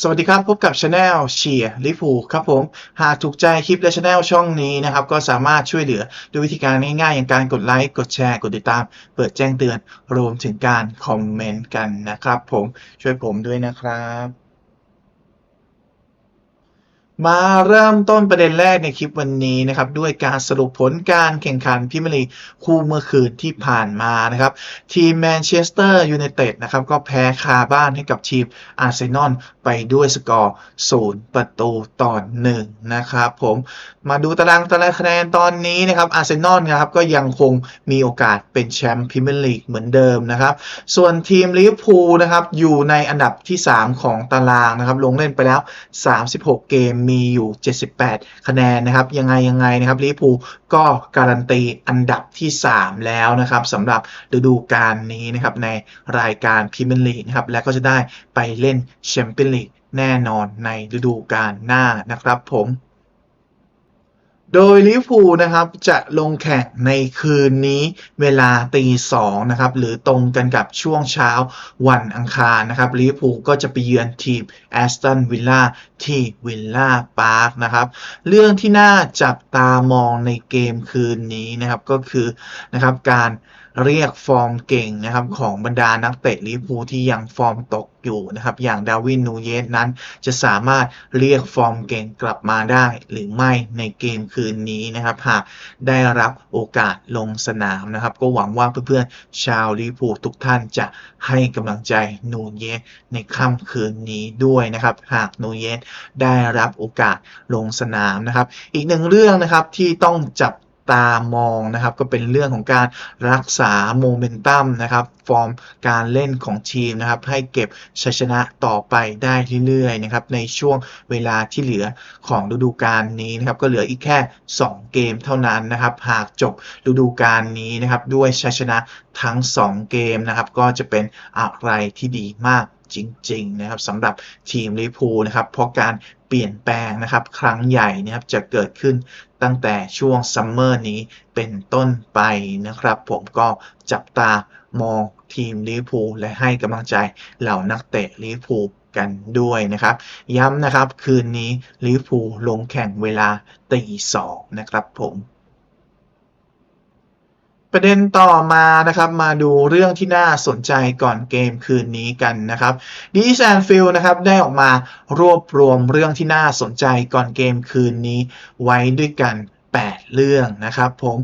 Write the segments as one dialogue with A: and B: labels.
A: สวัสดีครับ พบกับช anel เชียร์ลิฟูครับผม หากถูกใจคลิปและช anel ช่องนี้นะครับ ก็สามารถช่วยเหลือด้วยวิธีการง่ายๆ อย่างการกดไลค์กดแชร์ กดติดตาม เปิดแจ้งเตือน รวมถึงการคอมเมนต์กันนะครับผมช่วยผมด้วยนะครับ มาเริ่มต้นประเด็นแรกในคลิปวันนี้นะครับด้วยการสรุปผลการแข่งขันพรีเมียร์ลีกคู่เมื่อคืนที่ผ่านมานะครับทีมแมนเชสเตอร์ยูไนเต็ดนะครับก็แพ้คาบ้านให้กับทีมอาร์เซนอลไปด้วยสกอร์ 0 ประตูต่อ1นะครับผมมาดูตารางตารางคะแนนตอนนี้นะครับอาร์เซนอลนะครับก็ยังคงมีโอกาสเป็นแชมป์พรีเมียร์ลีกเหมือนเดิมนะครับส่วนทีมลิเวอร์พูลนะครับอยู่ในอันดับที่ 3 ของตารางนะครับลงเล่นไปแล้ว 36 เกมมีีอยู่ 78 คะแนนนะครับ ยังไงยังไงนะครับลิเวอร์พูลก็การันตีอันดับที่ 3 แล้วนะครับสำหรับฤดูกาลนี้นะครับในรายการพรีเมียร์ลีกนะครับและก็จะได้ไปเล่นแชมเปี้ยนลีกแน่นอนในฤดูกาลหน้านะครับผม โดยลิฟว์ปูนะครับจะลงแข่งในคืนนี้เวลาตีสองนะครับหรือตรงกันกับช่วงเช้าวันอังคารนะครับลิฟว์ปูก็จะไปเยือนทีมแอสตันวิลล่าที่วิลล่าพาร์คนะครับเรื่องที่น่าจับตามองในเกมคืนนี้นะครับก็คือนะครับการ เรียกฟอร์มเก่งนะครับของบรรดานักเตะลิเวอร์พูลที่ยังฟอร์มตกอยู่นะครับ อย่างดาวินนูเยสนั้นจะสามารถเรียกฟอร์มเก่งกลับมาได้หรือไม่ในเกมคืนนี้นะครับ หากได้รับโอกาสลงสนามนะครับ ก็หวังว่าเพื่อนๆชาวลิเวอร์พูลทุกท่านจะให้กำลังใจนูเยสในค่ำคืนนี้ด้วยนะครับ หากนูเยสได้รับโอกาสลงสนามนะครับ อีกหนึ่งเรื่องนะครับที่ต้องจับ ตามองนะครับก็เป็นเรื่องของการรักษาโมเมนตัมนะครับฟอร์มการเล่นของทีมนะครับให้เก็บชัยชนะต่อไปได้เรื่อยๆนะครับในช่วงเวลาที่เหลือของฤดูกาลนี้นะครับก็เหลืออีกแค่ 2 เกมเท่านั้นนะครับหากจบฤดูกาลนี้นะครับด้วยชัยชนะทั้ง 2 เกมนะครับก็จะเป็นอะไรที่ดีมาก จริงๆนะครับสำหรับทีมลิพูนะครับเพราะการเปลี่ยนแปลงนะครับครั้งใหญ่นะครับจะเกิดขึ้นตั้งแต่ช่วงซัมเมอร์นี้เป็นต้นไปนะครับ ผมก็จับตามองทีมลิพูและให้กำลังใจเหล่านักเตะลิพูกันด้วยนะครับ ย้ำนะครับคืนนี้ลิเวอร์พูลงแข่งเวลาตีสองนะครับผม ประเด็นต่อมานะครับมาดูเรื่องที่น่าสนใจก่อนเกมคืนนี้กันนะครับดีแซนฟิลนะครับได้ออกมารวบรวมเรื่องที่น่าสนใจก่อนเกมคืนนี้ไว้ด้วยกัน เรื่องนะครับผม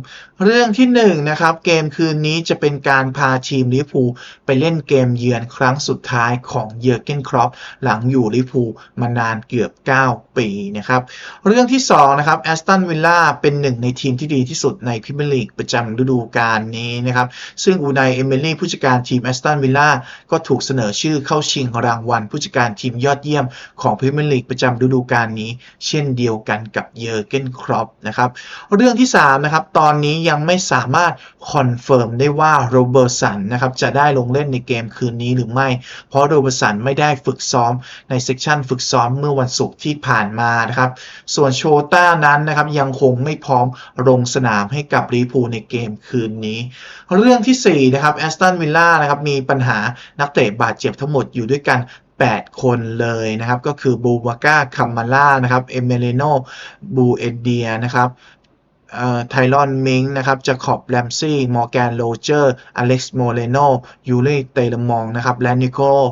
A: เรื่องที่1นนะครับเกมคืนนี้จะเป็นการพาทีมลิพูไปเล่นเกมเยือนครั้งสุดท้ายของเยอร์เกนครอปหลังอยู่ลิพูมานานเกือบ 9 ปีนะครับเรื่องที่2นะครับแอสตันวิลล่าเป็นหนึ่งในทีมที่ดีที่สุดในพรีเมียร์ลีกประจำฤดูกาลนี้นะครับซึ่งอูนายเอเมลี่ผู้จัดการทีมแอสตันวิลล่าก็ถูกเสนอชื่อเข้าชิงรางวัลผู้จัดการทีมยอดเยี่ยมของพรีเมียร์ลีกประจำฤดูกาลนี้ เช่นเดียวกันกับเยอร์เกนครอปนะครับเรื่องที่ 3 นะครับ ตอนนี้ยังไม่สามารถคอนเฟิร์มได้ว่าโรเบิร์ตสันนะครับจะได้ลงเล่นในเกมคืนนี้หรือไม่ เพราะโรเบิร์ตสันไม่ได้ฝึกซ้อมในเซกชันฝึกซ้อมเมื่อวันศุกร์ที่ผ่านมานะครับ ส่วนโชต้านั้นนะครับยังคงไม่พร้อมลงสนามให้กับลิเวอร์พูลในเกมคืนนี้ เรื่องที่4นะครับแอสตันวิลล่านะครับมีปัญหานักเตะบาดเจ็บทั้งหมดอยู่ด้วยกัน8 คนเลยนะครับ ก็คือบูบาก้าคัมมาล่านะครับ เอเมเลโนบูเอเดียนะครับ ไทรอนมิงนะครับจะขอบแรมซี่ มอร์แกนโรเจอร์ อเล็กซ์โมเลโนยูริเตลมองนะครับ และนิโคล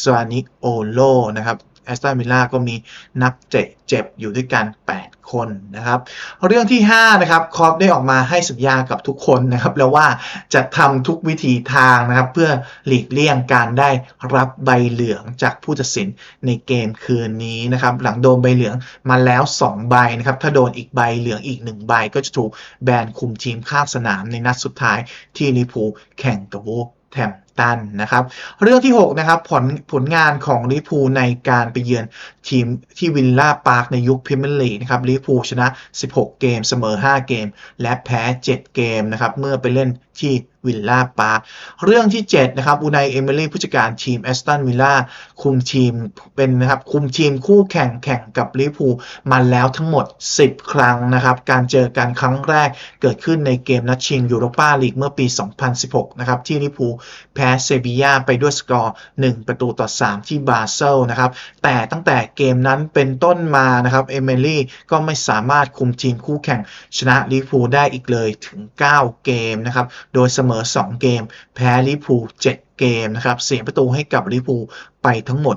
A: สวานิโอโลนะครับ แอสตันวิลล่าก็มีนักเตะเจ็บอยู่ด้วยกัน 8 คนนะครับ เรื่องที่ 5 นะครับคอปได้ออกมาให้สัญญากับทุกคนนะครับ แล้วว่าจะทำทุกวิธีทางนะครับ เพื่อหลีกเลี่ยงการได้รับใบเหลืองจากผู้ตัดสินในเกมคืนนี้นะครับ หลังโดนใบเหลืองมาแล้ว 2 ใบนะครับ ถ้าโดนอีกใบเหลืองอีก 1 ใบ ก็จะถูกแบนคุมทีมข้างสนามในนัดสุดท้ายที่ลิพูแข่งกับวูแทม ตันนะครับเรื่องที่ 6 นะครับผลผลงานของลิพูในการไปเยือนทีมที่วิลล่าพาร์คในยุคพรีเมียร์ลีกนะครับลิพูชนะ 16 เกม เสมอ 5 เกม และแพ้ 7 เกมนะครับเมื่อไปเล่นที่วิลล่าพาร์คเรื่องที่ 7 นะครับอูนายเอมิลี่ผู้จัดการทีมแอสตันวิลล่าคุมทีมเป็นนะครับคุมทีมคู่แข่งแข่งกับลิพูมาแล้วทั้งหมด 10 ครั้งนะครับการเจอกันครั้งแรกเกิดขึ้นในเกมนัดชิงยูโรปาลีกเมื่อปี 2016 นะครับที่ลิพูแพพ้เซบียาไปด้วยสกอร์ 1 ประตูต่อ 3 ที่บาเซลนะครับ แต่ตั้งแต่เกมนั้นเป็นต้นมานะครับ เอเมลี่ก็ไม่สามารถคุมทีมคู่แข่งชนะลิเวอร์พูลได้อีกเลยถึง 9 เกมนะครับ โดยเสมอ 2 เกม แพ้ลิเวอร์พูล7เกมนะครับ เสียประตูให้กับลิเวอร์พูล ไปทั้งหมด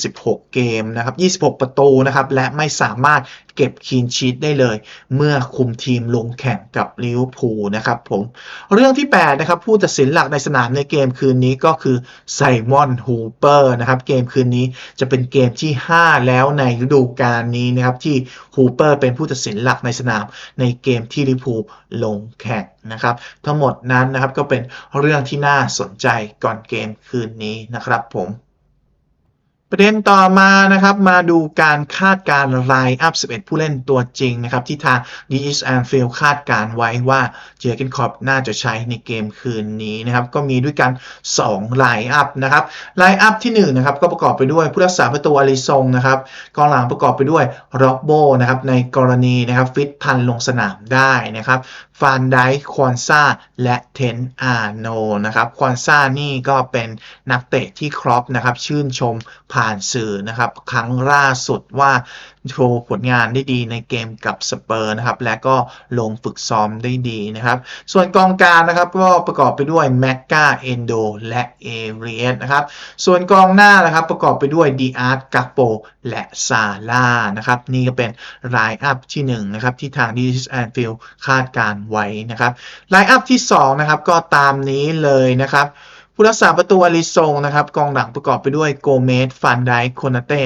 A: 26 เกมนะครับ 26 ประตูนะครับ และไม่สามารถเก็บคีนชีตได้เลย เมื่อคุมทีมลงแข่งกับลิเวอร์พูลนะครับผม เรื่องที่ 8 นะครับ ผู้ตัดสินหลักในสนามในเกมคืนนี้ก็คือไซมอนฮูเปอร์นะครับ เกมคืนนี้จะเป็นเกมที่ 5 แล้วในฤดูกาลนี้นะครับ ที่ฮูเปอร์เป็นผู้ตัดสินหลักในสนามในเกมที่ลิเวอร์พูลลงแข่งนะครับ ทั้งหมดนั้นนะครับก็เป็นเรื่องที่น่าสนใจก่อนเกมคืนนี้นะครับผม ประเด็นต่อมานะครับมาดูการคาดการไลน์อัพ 11 ผู้เล่นตัวจริงนะครับ ที่ทาง d s a n f i e l d คาดการไว้ว่าเจอร์เกนคอปน่าจะใช้ในเกมคืนนี้นะครับ ก็มีด้วยกัน2ไลน์อัพนะครับไลน์อัพที่1นะครับก็ประกอบไปด้วยผู้รักษาประตูอาริซงนะครับกองหลังประกอบไปด้วยร็อบโบนะครับในกรณีนะครับฟิตทันลงสนามได้นะครับฟานไดควอนซาและเทนอาโนนะครับควอนซานี่ก็เป็นนักเตะที่ครอปนะครับชื่นชมผ่านสื่อนะครับ ครั้งล่าสุดว่าโชว์ผลงานได้ดีในเกมกับสเปอร์นะครับ และก็ลงฝึกซ้อมได้ดีนะครับ ส่วนกองกลางนะครับก็ประกอบไปด้วยแมกกาเอนโดและเอเรียสนะครับ ส่วนกองหน้านะครับประกอบไปด้วยดีอาร์ตกาโปและซาร่านะครับ นี่ก็เป็นไลน์อัพที่1นะครับที่ทางดิสแอนฟิลคาดการไว้นะครับไลน์อัพที่2นะครับก็ตามนี้เลยนะครับ ผู้รักษาประตูอลิซงนะครับกองหลังประกอบไปด้วยโกเมสฟันไดโคนาเต้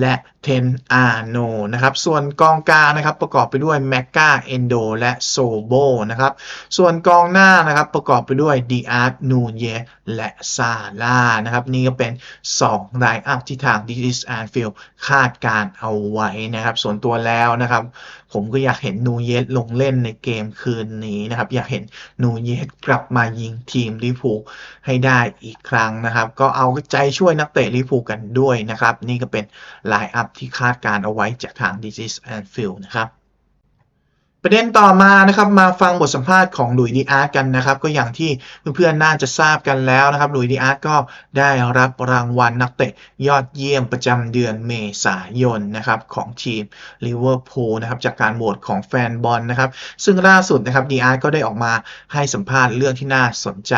A: และเทนอาโนนะครับ ส่วนกองกลางนะครับประกอบไปด้วยแมกกาเอนโดและโซโบนะครับ ส่วนกองหน้านะครับประกอบไปด้วยดีอาร์ตนูเยและซาร่านะครับ นี่ก็เป็น2ไลน์อัพที่ทางดิจิสแอนฟิลคาดการเอาไว้นะครับ ส่วนตัวแล้วนะครับ ผมก็อยากเห็นนูเยสลงเล่นในเกมคืนนี้นะครับ อยากเห็นนูเยสกลับมายิงทีมลิเวอร์พูให้ได้อีกครั้งนะครับ ก็เอาใจช่วยนักเตะลิเวอร์พูกันด้วยนะครับ นี่ก็เป็นไลน์อัพที่คาดการเอาไว้จากทาง Disease and f i e l d นะครับ ประเด็นต่อมานะครับมาฟังบทสัมภาษณ์ของหลุยดีอาร์ตกันนะครับ ก็อย่างที่เพื่อนๆน่าจะทราบกันแล้วนะครับหลุยดีอาร์ตก็ได้รับรางวัลนักเตะยอดเยี่ยมประจำเดือนเมษายนนะครับของทีมลิเวอร์พูลนะครับจากการโหวตของแฟนบอลนะครับ ซึ่งล่าสุดนะครับดีอาร์ตก็ได้ออกมาให้สัมภาษณ์เรื่องที่น่าสนใจ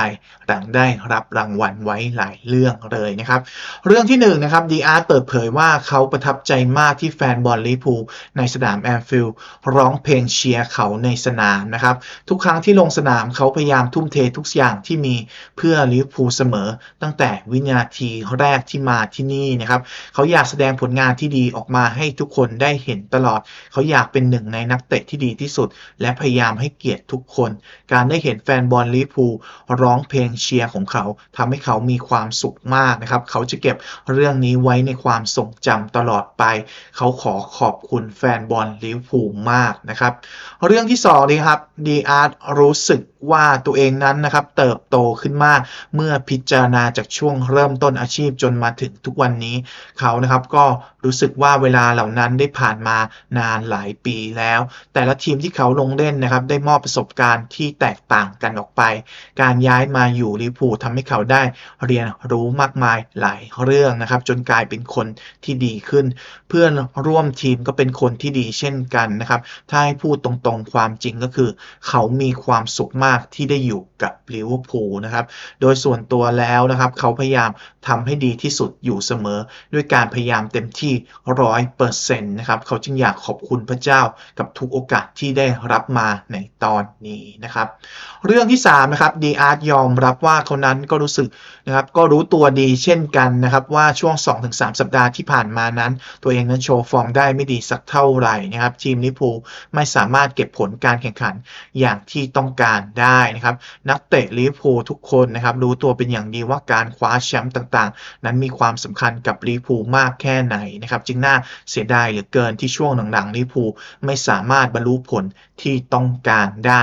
A: หลังได้รับรางวัลไว้หลายเรื่องเลยนะครับเรื่องที่หนึ่งนะครับดีอาร์ตเปิดเผยว่าเขาประทับใจมากที่แฟนบอลลิเวอร์พูลในสนามแอนฟิลด์ร้องเพลงเชียร์เขาในสนามนะครับ ทุกครั้งที่ลงสนามเขาพยายามทุ่มเททุกอย่างที่มีเพื่อลิเวอร์พูลเสมอ ตั้งแต่วินาทีแรกที่มาที่นี่นะครับเขาอยากแสดงผลงานที่ดีออกมาให้ทุกคนได้เห็นตลอด เขาอยากเป็นหนึ่งในนักเตะที่ดีที่สุด และพยายามให้เกียรติทุกคน การได้เห็นแฟนบอลลิเวอร์พูลร้องเพลงเชียร์ของเขาทำให้เขามีความสุขมากนะครับเขาจะเก็บเรื่องนี้ไว้ในความทรงจำตลอดไป เขาขอขอบคุณแฟนบอลลิเวอร์พูลมากนะครับเรื่องที่สองนี่ครับ The Art รู้สึกว่าตัวเองนั้นนะครับเติบโตขึ้นมากเมื่อพิจารณาจากช่วงเริ่มต้นอาชีพจนมาถึงทุกวันนี้ เขานะครับก็รู้สึกว่าเวลาเหล่านั้นได้ผ่านมานานหลายปีแล้ว แต่ละทีมที่เขาลงเล่นนะครับ ได้มอบประสบการณ์ที่แตกต่างกันออกไป การย้ายมาอยู่ลิเวอร์พูลทำให้เขาได้เรียนรู้มากมายหลายเรื่องนะครับ จนกลายเป็นคนที่ดีขึ้น เพื่อนร่วมทีมก็เป็นคนที่ดีเช่นกันนะครับถ้าให้พูดตรงๆความจริงก็คือ เขามีความสุขมากที่ได้อยู่กับลิเวอร์พูลนะครับ โดยส่วนตัวแล้วนะครับเขาพยายามทำให้ดีที่สุดอยู่เสมอ ด้วยการพยายามเต็มที่ร้อยเปอร์เซ็นต์นะครับเขาจึงอยากขอบคุณพระเจ้ากับทุกโอกาสที่ได้รับมาในตอนนี้นะครับ เรื่องที่3นะครับดีอาร์ตยอมรับว่าเขานั้นก็รู้สึกนะครับก็รู้ตัวดีเช่นกันนะครับว่าช่วง 2-3 สัปดาห์ที่ผ่านมานั้น ตัวเองนั้นโชว์ฟอร์มได้ไม่ดีสักเท่าไหร่นะครับทีมลิเวอร์พูลไม่สามารถเก็บผลการแข่งขันอย่างที่ต้องการไได้นะครับนักเตะลิเวอร์พูลทุกคนนะครับรู้ตัวเป็นอย่างดีว่าการคว้าแชมป์ต่างๆ นั้นมีความสำคัญกับลิเวอร์พูลมากแค่ไหนนะครับจึงน่าเสียดายเหลือเกินที่ช่วงหลังๆลิเวอร์พูลไม่สามารถบรรลุผลที่ต้องการได้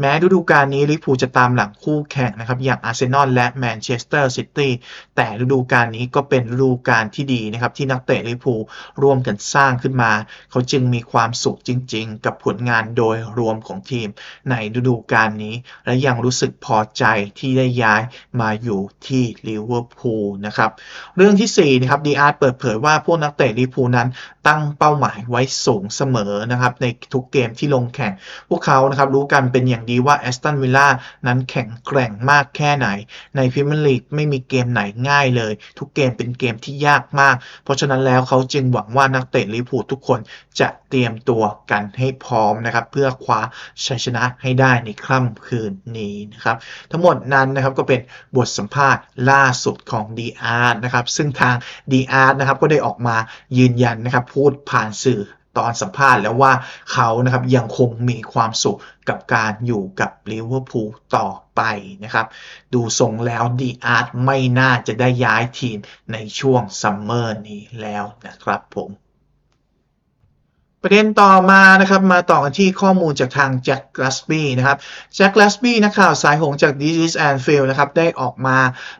A: แม้ฤดูกาลนี้ลิเวอร์พูลจะตามหลังคู่แข่งนะครับอย่างอาร์เซนอลและแมนเชสเตอร์ซิตี้แต่ฤดูกาลนี้ก็เป็นฤดูกาลที่ดีนะครับที่นักเตะลิเวอร์พูลร่วมกันสร้างขึ้นมา เขาจึงมีความสุขจริง ๆ กับผลงานโดยรวมของทีมในฤดูกาลนี้และยังรู้สึกพอใจที่ได้ย้ายมาอยู่ที่ลิเวอร์พูลนะครับเรื่องที่4นะครับดีอาร์ตเปิดเผยว่าพวกนักเตะลิเวอร์พูลนั้นตั้งเป้าหมายไว้สูงเสมอนะครับในทุกเกมที่ลงแข่ง พวกเขานะครับรู้กันเป็นอย่างดีว่าแอสตันวิลล่านั้นแข็งแกร่งมากแค่ไหน ในพรีเมียร์ลีกไม่มีเกมไหนง่ายเลย ทุกเกมเป็นเกมที่ยากมาก เพราะฉะนั้นแล้วเขาจึงหวังว่านักเตะลิเวอร์พูลทุกคนจะเตรียมตัวกันให้พร้อมนะครับ เพื่อคว้าชัยชนะให้ได้ในค่ำคืนนี้นะครับ ทั้งหมดนั้นนะครับก็เป็นบทสัมภาษณ์ล่าสุดของ d ีอาร์นะครับ ซึ่งทาง d ีอาร์นะครับก็ได้ออกมายืนยันนะครับ พูดผ่านสื่อตอนสัมภาษณ์แล้วว่าเขานะครับยังคงมีความสุขกับการอยู่กับลิเวอร์พูลต่อไปนะครับ ดูทรงแล้วดีอาร์ตไม่น่าจะได้ย้ายทีมในช่วงซัมเมอร์นี้แล้วนะครับผม ประเด็นต่อมานะครับมาต่อกันที่ข้อมูลจากทางแจ็คลาสบี้นะครับแจ็คลาสบี้นักข่าวสายหงจาก d i s and Field นะครับได้ออกมา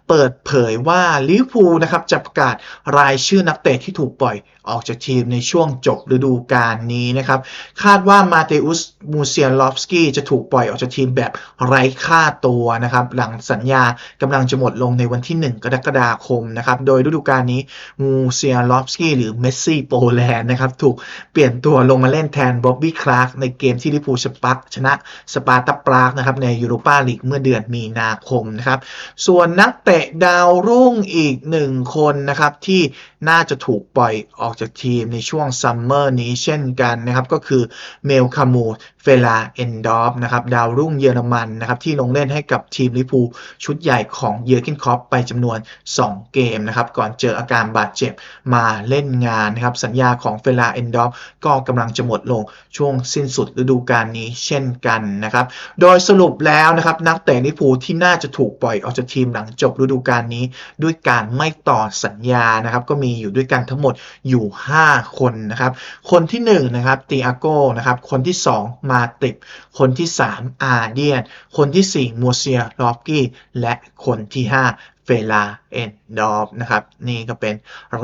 A: เปิดเผยว่าลิเวอร์พูลนะครับจะประกาศรายชื่อนักเตะที่ถูกปล่อยออกจากทีมในช่วงจบฤดูกาลนี้นะครับคาดว่ามาเตอุสมูเซียลอฟสกี้จะถูกปล่อยออกจากทีมแบบไร้ค่าตัวนะครับหลังสัญญากำลังจะหมดลงในวันที่ 1 กรกฎาคมนะครับโดยฤดูกาลนี้มูเซียลอฟสกี้หรือเมสซี่โปแลนด์นะครับถูกเปลี่ยนตัวลงมาเล่นแทนบ๊อบบี้คลาร์กในเกมที่ลิพูลชปักชนะสปาร์ตาปรากนะครับในยูโรปาลีกเมื่อเดือนมีนาคมนะครับส่วนนักเตะดาวรุ่งอีกหนึ่งคนนะครับที่น่าจะถูกปล่อยออกจากทีมในช่วงซัมเมอร์นี้เช่นกันนะครับ ก็คือเมลคามูเฟลาเอนดอฟนะครับดาวรุ่งเยอรมันนะครับที่ลงเล่นให้กับทีมลิพูชุดใหญ่ของเยอร์เกนคอปไปจำนวน 2 เกมนะครับ ก่อนเจออาการบาดเจ็บมาเล่นงานนะครับ สัญญาของเฟลาเอนดอฟก็กำลังจะหมดลงช่วงสิ้นสุดฤดูกาลนี้เช่นกันนะครับ โดยสรุปแล้วนะครับนักเตะลิพูที่น่าจะถูกปล่อยออกจากทีมหลังจบฤดูกาลนี้ ด้วยการไม่ต่อสัญญานะครับก็มีอยู่ด้วยกันทั้งหมดอยู่ 5 คนนะครับ คนที่1นะครับตีอาโก้นะครับ คนที่ 2 มาติบคนที่ 3 อาเดียน คนที่ 4 มัวเซียลอฟกี้ และคนที่ 5เฟลาเอนดอฟนะครับนี่ก็เป็น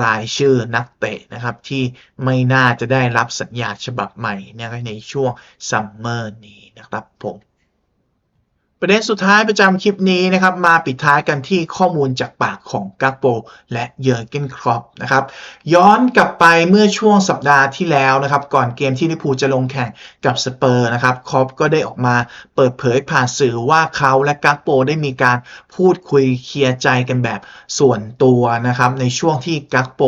A: รายชื่อนักเตะนะครับที่ไม่น่าจะได้รับสัญญาฉบับใหม่ในช่วงซัมเมอร์นี้นะครับผม ประเด็นสุดท้ายประจำคลิปนี้นะครับมาปิดท้ายกันที่ข้อมูลจากปากของกักโปและเยอร์เกนครอปนะครับย้อนกลับไปเมื่อช่วงสัปดาห์ที่แล้วนะครับก่อนเกมที่ลิพูจะลงแข่งกับสเปอร์นะครับครอปก็ได้ออกมาเปิดเผยผ่านสื่อว่าเขาและกักโปได้มีการพูดคุยเคลียร์ใจกันแบบส่วนตัวนะครับในช่วงที่กักโป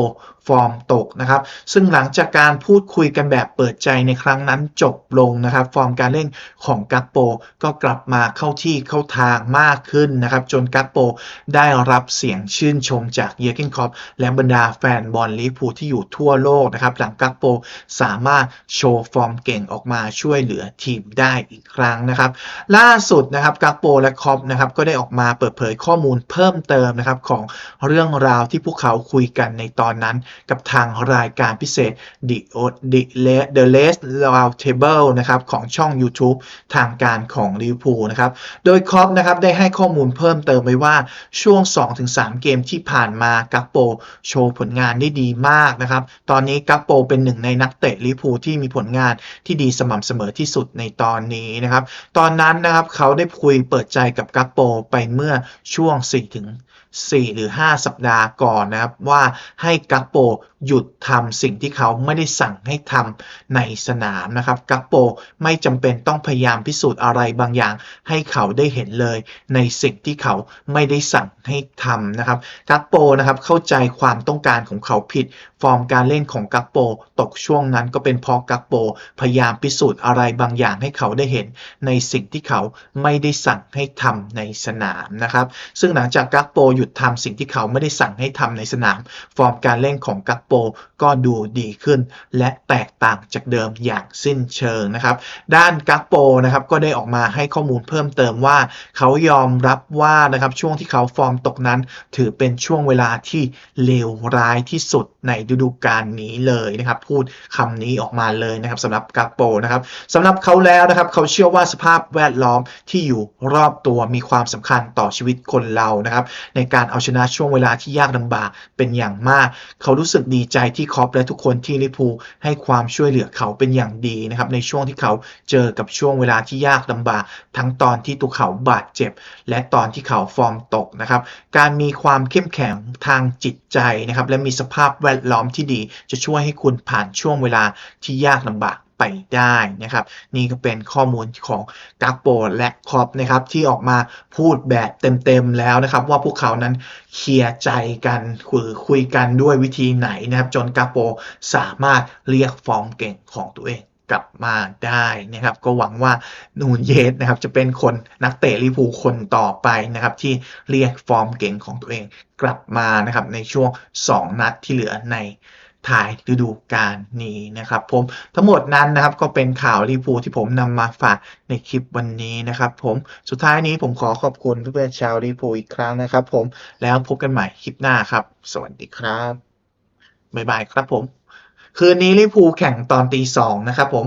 A: ฟอร์มตกนะครับ ซึ่งหลังจากการพูดคุยกันแบบเปิดใจในครั้งนั้นจบลงนะครับ ฟอร์มการเล่นของกักโปก็กลับมาเข้าที่เข้าทางมากขึ้นนะครับ จนกักโปได้รับเสียงชื่นชมจากเยร์เกนคอปและบรรดาแฟนบอลลิเวอร์พูลที่อยู่ทั่วโลกนะครับ หลังกักโปสามารถโชว์ฟอร์มเก่งออกมาช่วยเหลือทีมได้อีกครั้งนะครับ ล่าสุดนะครับกักโปและคอปนะครับก็ได้ออกมาเปิดเผยข้อมูลเพิ่มเติมนะครับของเรื่องราวที่พวกเขาคุยกันในตอนนั้นกับทางรายการพิเศษ The The The Last Round Table นะครับของช่อง YouTube ทางการของลิเวอร์พูลนะครับ โดยคอปนะครับได้ให้ข้อมูลเพิ่มเติมไว้ว่าช่วง 2-3 เกมที่ผ่านมากักโปโชว์ผลงานได้ดีมากนะครับ ตอนนี้กักโปเป็นหนึ่งในนักเตะลิเวอร์พูลที่มีผลงานที่ดีสม่ำเสมอที่สุดในตอนนี้นะครับ ตอนนั้นนะครับเขาได้คุยเปิดใจกับกักโปไปเมื่อช่วง4ถึง 4 หรือ 5 สัปดาห์ก่อนนะครับ ว่าให้กัปโปหยุดทำสิ่งที่เขาไม่ได้สั่งให้ทำในสนามนะครับกักโปไม่จำเป็นต้องพยายามพิสูจน์อะไรบางอย่าง ให้เขาได้เห็นเลย ในสิ่งที่เขาไม่ได้สั่งให้ทำนะครับกักโปนะครับเข้าใจความต้องการของเขาผิด ฟอร์มการเล่นของกักโปตกช่วงนั้นก็เป็นเพราะกักโปพยายามพิสูจน์อะไรบางอย่างให้เขาได้เห็น ในสิ่งที่เขาไม่ได้สั่งให้ทำในสนามนะครับซึ่งหลังจากกักโปหยุดทำสิ่งที่เขาไม่ได้สั่งให้ทำในสนาม ฟอร์มการเล่นของกักโปก็ดูดีขึ้น และแตกต่างจากเดิมอย่างสิ้นเชิงนะครับด้านกักโปนะครับก็ได้ออกมาให้ข้อมูลเพิ่มเติมว่า เขายอมรับว่านะครับช่วงที่เขาฟอร์มตกนั้น ถือเป็นช่วงเวลาที่เลวร้ายที่สุดในฤดูกาลนี้เลยนะครับพูดคำนี้ออกมาเลยนะครับสำหรับกักโปนะครับสำหรับเขาแล้วนะครับเขาเชื่อว่าสภาพแวดล้อมที่อยู่รอบตัวมีความสำคัญต่อชีวิตคนเรานะครับในการเอาชนะช่วงเวลาที่ยากลำบากเป็นอย่างมาก เขารู้สึกดีใจที่ครอปและทุกคนที่ลิพูให้ความช่วยเหลือเขาเป็นอย่างดีนะครับในช่วงที่เขาเจอกับช่วงเวลาที่ยากลำบาก ทั้งตอนที่ตัวเขาบาดเจ็บ และตอนที่เขาฟอร์มตกนะครับ การมีความเข้มแข็งทางจิตใจนะครับและมีสภาพแวดล้อมที่ดี จะช่วยให้คุณผ่านช่วงเวลาที่ยากลำบาก ไปได้นะครับ นี่ก็เป็นข้อมูลของกักโปและคอปนะครับที่ออกมาพูดแบบเต็มๆแล้วนะครับ ว่าพวกเขานั้นเคลียร์ใจกันคุยคุยกันด้วยวิธีไหนนะครับ จนกักโปสามารถเรียกฟอร์มเก่งของตัวเองกลับมาได้นะครับ ก็หวังว่านูนเยสนะครับ จะเป็นคนนักเตะลิพูคนต่อไปนะครับ ที่เรียกฟอร์มเก่งของตัวเองกลับมานะครับในช่วง 2 นัดที่เหลือใน ท้ายฤดูกาลนี้นะครับผมทั้งหมดนั้นนะครับก็เป็นข่าวลิเวอร์พูลที่ผมนำมาฝากในคลิปวันนี้นะครับผมสุดท้ายนี้ผมขอขอบคุณเพื่อนๆชาวลิเวอร์พูลอีกครั้งนะครับผมแล้วพบกันใหม่คลิปหน้าครับ สวัสดีครับบ๊ายบายครับผม คืนนี้ลิเวอร์พูลแข่งตอนตีสองนะครับผม